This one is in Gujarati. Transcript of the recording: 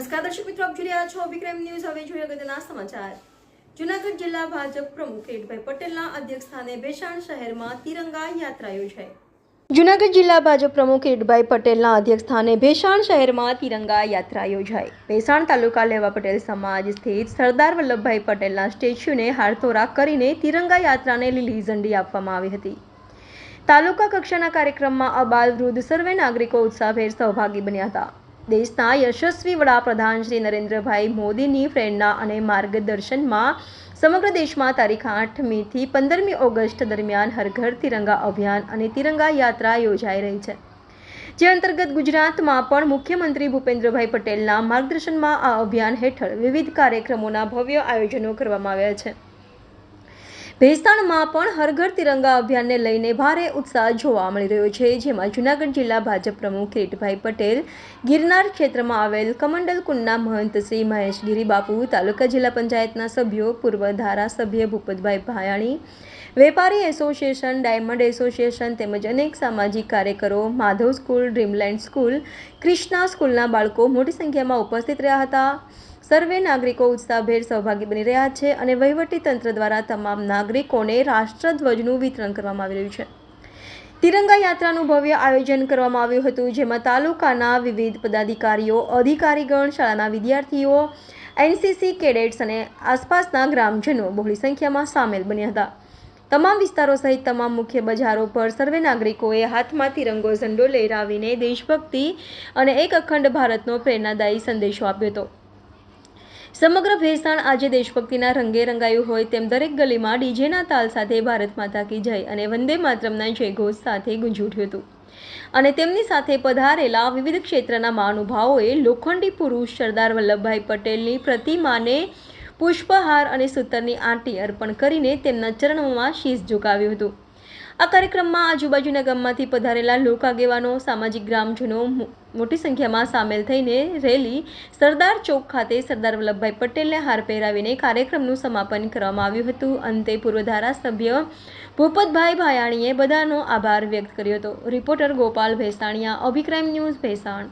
દર્શક મિત્રો, આપ જોઈ રહ્યા છો વિક્રમ ન્યૂઝ. હવે જોઈએ અગત્યના સમાચાર. જુનાગઢ જિલ્લા ભાજપ પ્રમુખ કિરીટભાઈ પટેલના અધ્યક્ષસ્થાને ભેસાણ શહેરમાં તિરંગા યાત્રા યોજાઈ જુનાગઢ જિલ્લા ભાજપ પ્રમુખ કિરીટભાઈ પટેલના અધ્યક્ષસ્થાને ભેસાણ શહેરમાં તિરંગા યાત્રા યોજાઈ ભેસાણ તાલુકા લેવા પટેલ સમાજ સ્થિત સરદાર વલ્લભભાઈ પટેલના સ્ટેચ્યુને હારતોરા કરીને તિરંગા યાત્રાને લીલી ઝંડી આપવામાં આવી હતી. તાલુકા કક્ષાના કાર્યક્રમમાં અબાલ વૃદ્ધ સર્વે નાગરિકો ઉત્સાહભેર સહભાગી બન્યા હતા. દેશના યશસ્વી વડાપ્રધાન શ્રી નરેન્દ્રભાઈ મોદીની પ્રેરણા અને માર્ગદર્શનમાં સમગ્ર દેશમાં તારીખ આઠમીથી પંદરમી ઓગસ્ટ દરમિયાન હર ઘર તિરંગા અભિયાન અને તિરંગા યાત્રા યોજાઈ રહી છે. જે અંતર્ગત ગુજરાતમાં પણ મુખ્યમંત્રી ભૂપેન્દ્રભાઈ પટેલના માર્ગદર્શનમાં આ અભિયાન હેઠળ વિવિધ કાર્યક્રમોના ભવ્ય આયોજનો કરવામાં આવ્યા છે. ભેસ્તાણમાં પણ હરઘર તિરંગા અભિયાનને લઈને ભારે ઉત્સાહ જોવા મળી રહ્યો છે. જેમાં જૂનાગઢ જિલ્લા ભાજપ પ્રમુખ કિરીટભાઈ પટેલ, ગિરનાર ક્ષેત્રમાં આવેલ કમંડલ કુંડના મહંત શ્રી મહેશગીરી બાપુ તાલુકા જિલ્લા પંચાયતના સભ્યો, પૂર્વ ધારાસભ્ય ભૂપતભાઈ ભાયાણી, વેપારી એસોસિએશન, ડાયમંડ એસોસિએશન તેમજ અનેક સામાજિક કાર્યકરો, Madhav school, dreamland school Krishna સ્કૂલના બાળકો મોટી સંખ્યામાં ઉપસ્થિત રહ્યા હતા. સર્વે નાગરિકો ઉત્સાહભેર સહભાગી બની રહ્યા છે અને વહીવટી તંત્ર દ્વારા તમામ નાગરિકોને રાષ્ટ્રધ્વજનું વિતરણ કરવામાં આવી રહ્યું છે. તિરંગા યાત્રાનું ભવ્ય આયોજન કરવામાં આવ્યું હતું, જેમાં તાલુકાના વિવિધ પદાધિકારીઓ, અધિકારીગણ, શાળાના વિદ્યાર્થીઓ, એનસીસી કેડેટ્સ અને આસપાસના ગ્રામજનો બહોળી સંખ્યામાં સામેલ બન્યા હતા. તમામ વિસ્તારો સહિત તમામ મુખ્ય બજારો પર સર્વે નાગરિકોએ હાથમાં તિરંગો ઝંડો લહેરાવીને દેશભક્તિ અને એક અખંડ ભારતનો પ્રેરણાદાયી સંદેશો આપ્યો હતો. સમગ્ર ભેસાણ આજે દેશભક્તિના રંગે રંગાયું હોય તેમ દરેક ગલીમાં ડીજેના તાલ સાથે ભારત માતા કી જય અને વંદે માતરમના જયઘોષ સાથે ગુંજી ઉઠ્યું હતું. અને તેમની સાથે પધારેલા વિવિધ ક્ષેત્રના મહાનુભાવોએ લોખંડી પુરુષ સરદાર વલ્લભભાઈ પટેલની પ્રતિમાને પુષ્પહાર અને સૂતરની આંટી અર્પણ કરીને તેમના ચરણોમાં શીશ ઝુકાવ્યું હતું. આ કાર્યક્રમમાં આજુબાજુના ગામમાંથી પધારેલા લોક આગેવાનો સામાજિક ગ્રામજનો મોટી સંખ્યામાં સામેલ થઈને રેલી સરદાર ચોક ખાતે સરદાર વલ્લભભાઈ પટેલને હાર પહેરાવીને કાર્યક્રમનું સમાપન કરવામાં આવ્યું હતું. અંતે પૂર્વ ધારાસભ્ય ભૂપતભાઈ ભાયાણીએ બધાનો આભાર વ્યક્ત કર્યો હતો. Reporter Gopal Bhesaniya અભિક્રાઇમ news Bhesan.